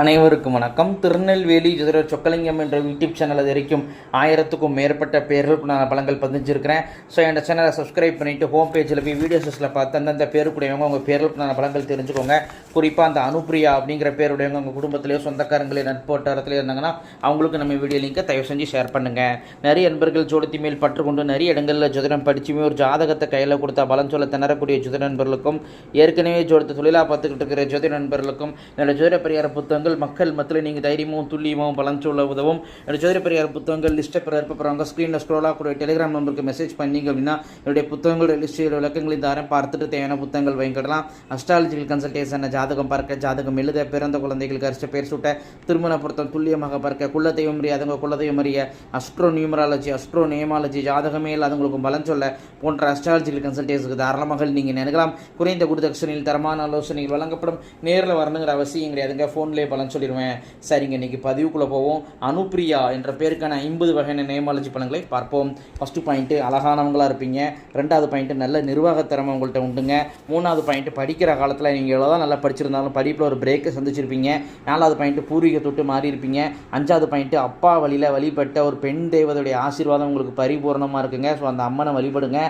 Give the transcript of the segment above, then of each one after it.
அனைவருக்கும் வணக்கம். திருநெல்வேலி ஜோதிட சொக்கலிங்கம் என்ற யூடியூப் சேனல் அது வரைக்கும் ஆயிரத்துக்கும் மேற்பட்ட பேர்களுக்கு நான் பலங்கள் பதிஞ்சிருக்கிறேன் ஸோ என் சேனலை சப்ஸ்கிரைப் பண்ணிவிட்டு ஹோம் பேஜில் போய் வீடியோஸில் பார்த்து அந்தந்த பேருக்குடையவங்க உங்கள் பேர்களுக்கு நான் பலங்கள் தெரிஞ்சுக்கோங்க. குறிப்பாக அந்த அனுப்பிரியா அப்படிங்கிற பேருடையவங்க உங்கள் குடும்பத்திலேயோ சொந்தக்காரங்களே நட்பு வட்டாரத்திலே இருந்தாங்கன்னா அவங்களுக்கு நம்ம வீடியோ லிங்கை தயவு செஞ்சு ஷேர் பண்ணுங்கள் நிறைய நண்பர்கள் ஜோடத்தி மேல் பற்று கொண்டு நிறைய இடங்களில் ஜோதிடம் படிச்சுமே ஒரு ஜாதகத்தை கையில் கொடுத்தா பலன் சொல்ல திணறக்கூடிய ஜோதிட நண்பர்களுக்கும் ஏற்கனவே ஜோடத்தை தொழிலாக பார்த்துக்கிட்டு இருக்கிற ஜோதிட நண்பர்களுக்கும் என்னோட ஜோதிட பரிகார புத்தகங்கள் மக்கள் மத்தியில் நீங்கள் தைரியமும் துல்லியமும் பலன் சொல்ல உதவும். என்னோட ஜோதிட பெரியார் புத்தகங்கள் லிஸ்ட்டை பிற இருப்பவங்க ஸ்க்ரீனில் ஸ்க்ரோலாக கூட டெலிகிராம் நம்பருக்கு மெசேஜ் பண்ணீங்க அப்படின்னா என்னுடைய புத்தகங்களோட லிஸ்ட்டு விளக்கங்களின் தாரம் பார்த்துட்டு தேவையான புத்தகங்கள் வாங்கிக்கலாம் அஸ்ட்ராலஜிக்கல் கன்சல்டேஷன் ஜாதகம் பார்க்க ஜாதகம் எழுத பிறந்த குழந்தைகளுக்கு அரிச்ச பேர் சூட்ட திருமண பொருத்தம் துல்லியமாக பார்க்க குலதெய்வம் அறியாதவங்க குலதெய்வம் அறிய அஸ்ட்ரோ நியூமராலஜி அஸ்ட்ரோ நேமாலஜி ஜாதகமே இல்லாதவங்களுக்கு பலன் சொல்ல போன்ற அஸ்ட்ராலஜிக்கல் கன்சல்டேஷனுக்கு தாராளமாக நீங்கள் நினைக்கலாம் குறைந்த குருதட்சணையில் தரமான ஆலோசனைகள் வழங்கப்படும். நேரில் வரணுங்கிற அவசியம் கிடையாதுங்க. ஃபோன்லேயே பலன் சொல்லிடுவேன். சரிங்க இன்றைக்கி பதிவுக்குள்ளே போவோம். அனுப்பிரியா என்ற பேருக்கான ஐம்பது வகையான நேமாலஜி பலன்களை பார்ப்போம். ஃபஸ்ட்டு பாயிண்ட்டு அழகானவங்களாக இருப்பீங்க. ரெண்டாவது பாயிண்ட்டு நல்ல நிர்வாகத் திறமை உங்கள்கிட்ட உண்டுங்க. மூணாவது பாயிண்ட்டு படிக்கிற காலத்தில் நீங்கள் எவ்வளோ தான் நல்லா படிச்சிருந்தாலும் படிப்பில் ஒரு பிரேக்கை சந்திச்சிருப்பீங்க. நாலாவது பாயிண்ட்டு பூர்வீக தொட்டு மாறி இருப்பீங்க அஞ்சாவது பாயிண்ட்டு அப்பா வழியில் வழிபட்ட ஒரு பெண் தெய்வத்துடைய ஆசீர்வாதம் உங்களுக்கு பரிபூர்ணமாக இருக்குங்க. ஸோ அந்த அம்மனை வழிபடுங்க.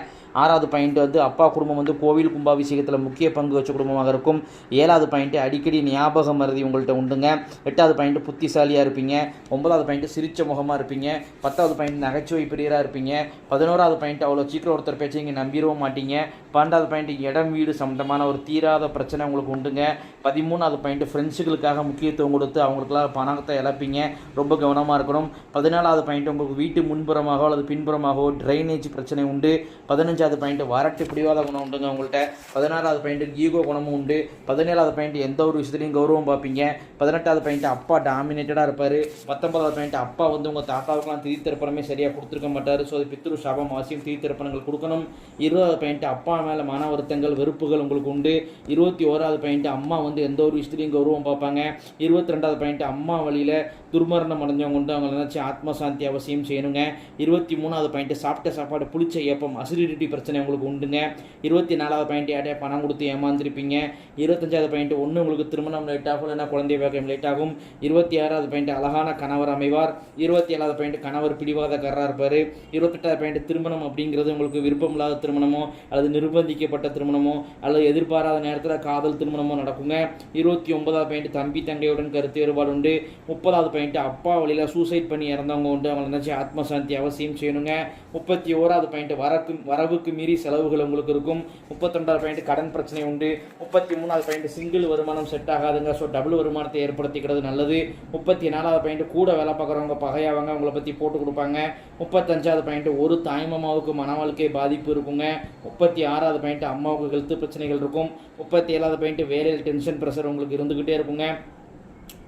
ஆறாவது பாயிண்ட் வந்து அப்பா குடும்பம் வந்து கோவில் கும்பாபிஷேகத்தில் முக்கிய பங்கு வச்ச குடும்பமாக இருக்கும். ஏழாவது பாயிண்ட் அடிக்கடி ஞாபக மருதி உங்கள்கிட்ட உண்டுங்க. எட்டாவது பாயிண்ட் புத்திசாலியாக இருப்பீங்க. ஒன்பதாவது பாயிண்ட் சிரிச்ச முகமாக இருப்பீங்க. பத்தாவது பாயிண்ட் நகைச்சுவை பிரியராக இருப்பீங்க. பதினோராவது பாயிண்ட் அவ்வளோ சீக்கிரம் ஒருத்தர் பேச்சை இங்கே நம்பிடவும் மாட்டீங்க. பன்னெண்டாவது பாயிண்ட் இடம் வீடு சம்மந்தமான ஒரு தீராத பிரச்சனை உங்களுக்கு உண்டுங்க. பதிமூணாவது பாயிண்ட் ஃப்ரெண்ட்ஸுகளுக்காக முக்கியத்துவம் கொடுத்து அவங்களுக்குலாம் பணத்தை இழப்பீங்க. ரொம்ப கவனமாக இருக்கணும். பதினாலாவது பாயிண்ட் உங்களுக்கு வீட்டு முன்புறமாகவோ அல்லது பின்புறமாகவோ ட்ரைனேஜ் பிரச்சனை உண்டு. பதினஞ்சாவது பாயிண்ட் வரட்டு பிடிவாத குணம் உண்டுங்க உங்கள்கிட்ட பதினாறாவது பாயிண்ட் ஈகோ குணமும் உண்டு. பதினேழாவது பாயிண்ட் எந்த ஒரு விஷயத்துலையும் கௌரவம் பார்ப்பீங்க. பதினெட்டாவது பாயிண்ட் அப்பா டாமினேட்டடாக இருப்பார். பத்தொன்பதாவது பாயிண்ட் அப்பா வந்து உங்கள் தாத்தாவுக்குலாம் திருத்திருப்பணமே சரியாக கொடுத்துருக்க மாட்டார். ஸோ அது பித்ரு சாபம் அவசியம் திருத்திருப்பணங்கள் கொடுக்கணும். இருபதாவது பாயிண்ட் அப்பா மேலே மன வருத்தங்கள் வெறுப்புகள் உங்களுக்கு உண்டு. இருபத்தி ஓராவது பாயிண்ட் அம்மா வந்து எந்த ஒரு விஷயத்துலையும் கௌரவம் பார்ப்பாங்க. இருபத்தி ரெண்டாவது பாயிண்ட் அம்மா வழியில் துர்மரணம் அடைஞ்சவங்க உண்டு. அவங்களை நினச்சி ஆத்மசாந்தி அவசியம் செய்யணுங்க. இருபத்தி மூணாவது பாயிண்ட் சாப்பிட்ட சாப்பாடு புளிச்ச ஏப்பம் அசிடிட்டி பிரச்சனை உங்களுக்கு உண்டுங்க. இருபத்தி நாலாவது பாயிண்ட் யார்ட்டே பணம் கொடுத்து ஏமாந்துருப்பீங்க. இருபத்தஞ்சாவது பாயிண்ட் ஒன்று உங்களுக்கு திருமணம் லேட் ஆகும் இல்லைன்னா குழந்தை வேகம் லேட் ஆகும். இருபத்தி ஆறாவது பாயிண்ட் அழகான கணவர் அமைவார். இருபத்தி ஏழாவது பாயிண்ட் கணவர் பிடிவாதக்காரராக இருப்பார். இருபத்தெட்டாவது பாயிண்ட் திருமணம் அப்படிங்கிறது உங்களுக்கு விருப்பம் இல்லாத திருமணமோ அல்லது நிர்பந்திக்கப்பட்ட திருமணமோ அல்லது எதிர்பாராத நேரத்தில் காதல் திருமணமோ நடக்குங்க. இருபத்தி ஒன்பதாவது பாயிண்ட் தம்பி தங்கையுடன் கருத்து வேறுபாடு உண்டு. முப்பதாவது பாயிண்ட் அப்பா வழியில் சூசைட் பண்ணி இறந்தவங்க உண்டு. அவங்களை நினச்சி ஆத்மசாந்தி அவசியம் செய்யணுங்க. முப்பத்தி ஓராவது பாயிண்ட் வரக்கு வரவுக்கு மீறி செலவுகள் உங்களுக்கு இருக்கும். முப்பத்தொண்டாவது பாயிண்ட் கடன் பிரச்சனை உண்டு. முப்பத்தி மூணாவது பாயிண்ட் சிங்கிள் வருமானம் செட் ஆகாதுங்க. ஸோ டபுள் வருமானத்தை ஏற்படுத்திக்கிறது நல்லது. முப்பத்தி நாலாவது பாயிண்ட் கூட வேலை பார்க்குறவங்க பகையாவாங்க அவங்கள பற்றி போட்டு கொடுப்பாங்க. முப்பத்தஞ்சாவது பாயிண்ட் ஒரு தாய்மாமாவுக்கு மன வாழ்க்கை பாதிப்பு இருக்குங்க. முப்பத்தி ஆறாவது பாயிண்ட் அம்மாவுக்கு ஹெல்த் பிரச்சனைகள் இருக்கும். முப்பத்தி ஏழாவது பாயிண்ட் வேலையில் டென்ஷன் ப்ரெஷர் உங்களுக்கு இருந்துக்கிட்டே இருக்குங்க.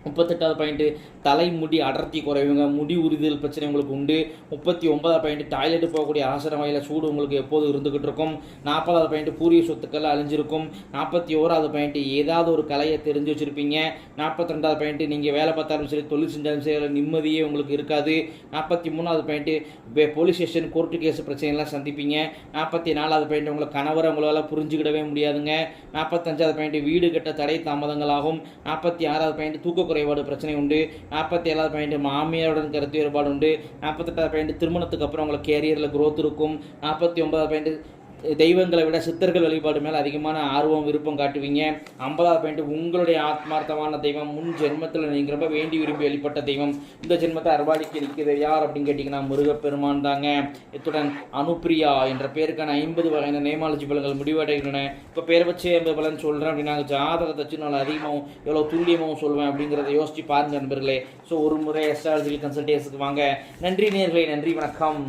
முப்பத்தெட்டாவது பாயிண்ட்டு தலைமுடி அடர்த்தி குறைவுங்க முடி உறுதியல் பிரச்சனை உங்களுக்கு உண்டு. முப்பத்தி ஒன்பதாவது பாயிண்ட் டாய்லெட் போகக்கூடிய அவசர வகையில் சூடு உங்களுக்கு எப்போது இருந்துக்கிட்டு இருக்கும். நாற்பதாவது பாயிண்ட் பூரிய சொத்துக்கள் அழிஞ்சிருக்கும். நாற்பத்தி ஓராவது பாயிண்ட் ஏதாவது ஒரு கலையை தெரிஞ்சு வச்சுருப்பீங்க. நாற்பத்தி ரெண்டாவது பாயிண்ட் நீங்கள் வேலை பார்த்தாலும் சரி தொழில் செஞ்சாலும் சரி நிம்மதியே உங்களுக்கு இருக்காது. நாற்பத்தி மூணாவது point police station court case பிரச்சனைலாம் சந்திப்பீங்க. நாற்பத்தி நாலாவது பாயிண்ட் உங்களை கணவரை உங்களால் புரிஞ்சுக்கிடவே முடியாதுங்க. நாற்பத்தஞ்சாவது பாயிண்ட் வீடு கட்ட தடை தாமதங்களாகும். நாற்பத்தி ஆறாவது பாயிண்ட் தூக்க குறைபாடு பிரச்சனை உண்டு. நாற்பத்தி ஏழாவது பாயிண்ட் மாமியாருடன் கருத்து வேறுபாடு உண்டு. நாற்பத்தெட்டாவது பாயிண்ட் திருமணத்துக்கு அப்புறம் உங்களுக்கு கேரியரில் க்ரோத் இருக்கும். நாற்பத்தி ஒன்பதாவது பாயிண்ட் தெய்வங்களை விட சித்தர்கள் வழிபாடு மேலே அதிகமான ஆர்வம் விருப்பம் காட்டுவீங்க. ஐம்பதாவது பாயிண்ட் உங்களுடைய ஆத்மார்த்தமான தெய்வம் முன் ஜென்மத்தில் நீங்கள் ரொம்ப வேண்டி விரும்பி வெளிப்பட்ட தெய்வம். இந்த ஜென்மத்தை அர்வாடிக்கு இருக்கிறது யார் அப்படின்னு கேட்டிங்கன்னா முருகப்பெருமான் தாங்க. இத்துடன் அனுப்பிரியா என்ற பேருக்கான ஐம்பது வகையான நேமாலஜி பலன்கள் முடிவடைகின்றன. இப்போ பேர் வச்சு ஐம்பது பலன் சொல்கிறேன் அப்படின்னா ஜாதகத்தை வச்சு நான் அதிகமாகவும் எவ்வளோ துல்லியமாகவும் சொல்வேன் அப்படிங்கிறத யோசிச்சு பாருங்க நண்பர்களே. ஸோ ஒரு முறை எஸ்ட்ராலஜிக்கல் கன்சல்டேஷனுக்கு வாங்க. நன்றி நேர்களே நன்றி வணக்கம்.